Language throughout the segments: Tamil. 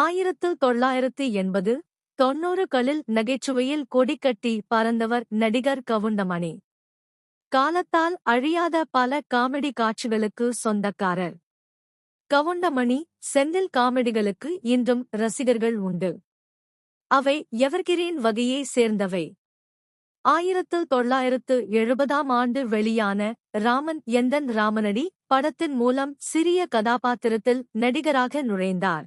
ஆயிரத்து தொள்ளாயிரத்து எண்பது தொன்னூறுகளில் நகைச்சுவையில் கொடிக்கட்டி பறந்தவர் நடிகர் கவுண்டமணி. காலத்தால் அழியாத பல காமெடி காட்சிகளுக்கு சொந்தக்காரர். கவுண்டமணி செந்தில் காமெடிகளுக்கு இன்றும் ரசிகர்கள் உண்டு. அவை எவர்கிரீன் வகையை சேர்ந்தவை. ஆயிரத்து தொள்ளாயிரத்து எழுபதாம் ஆண்டு வெளியான ராமன் எந்தன் ராமனடி படத்தின் மூலம் சிறிய கதாபாத்திரத்தில் நடிகராக நுழைந்தார்.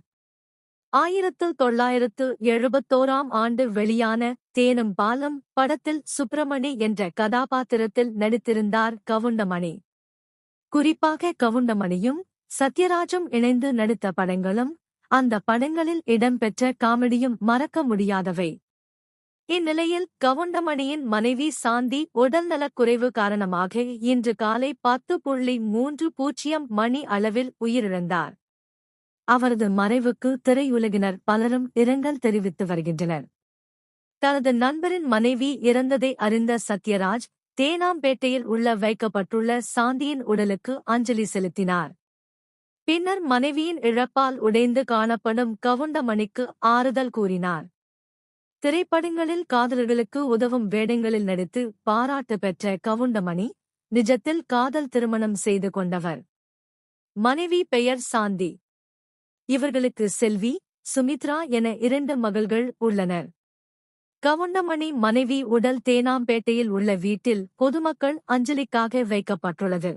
ஆயிரத்து தொள்ளாயிரத்து எழுபத்தோராம் ஆண்டு வெளியான தேனும் பாலம் படத்தில் சுப்பிரமணி என்ற கதாபாத்திரத்தில் நடித்திருந்தார் கவுண்டமணி. குறிப்பாக கவுண்டமணியும் சத்யராஜும் இணைந்து நடித்த படங்களும் அந்த படங்களில் இடம்பெற்ற காமெடியும் மறக்க முடியாதவை. இந்நிலையில் கவுண்டமணியின் மனைவி சாந்தி உடல்நலக் குறைவு காரணமாக இன்று காலை பத்து புள்ளி மூன்று பூஜ்ஜியம் மணி அளவில் உயிரிழந்தார். அவரது மறைவுக்கு திரையுலகினர் பலரும் இரங்கல் தெரிவித்து வருகின்றனர். தனது நண்பரின் மனைவி இறந்ததை அறிந்த சத்யராஜ் தேனாம்பேட்டையில் உள்ள வைக்கப்பட்டுள்ள சாந்தியின் உடலுக்கு அஞ்சலி செலுத்தினார். பின்னர் மனைவியின் இழப்பால் உடைந்து காணப்படும் கவுண்டமணிக்கு ஆறுதல் கூறினார். திரைப்படங்களில் காதலர்களுக்கு உதவும் வேடங்களில் நடித்து பாராட்டு பெற்ற கவுண்டமணி நிஜத்தில் காதல் திருமணம் செய்து கொண்டவர். மனைவி பெயர் சாந்தி. இவர்களுக்கு செல்வி சுமித்ரா என இரண்டு மகள்கள் உள்ளனர். கவுண்டமணி மனைவி உடல் தேனாம்பேட்டையில் உள்ள வீட்டில் பொதுமக்கள் அஞ்சலிக்காக வைக்கப்பட்டுள்ளது.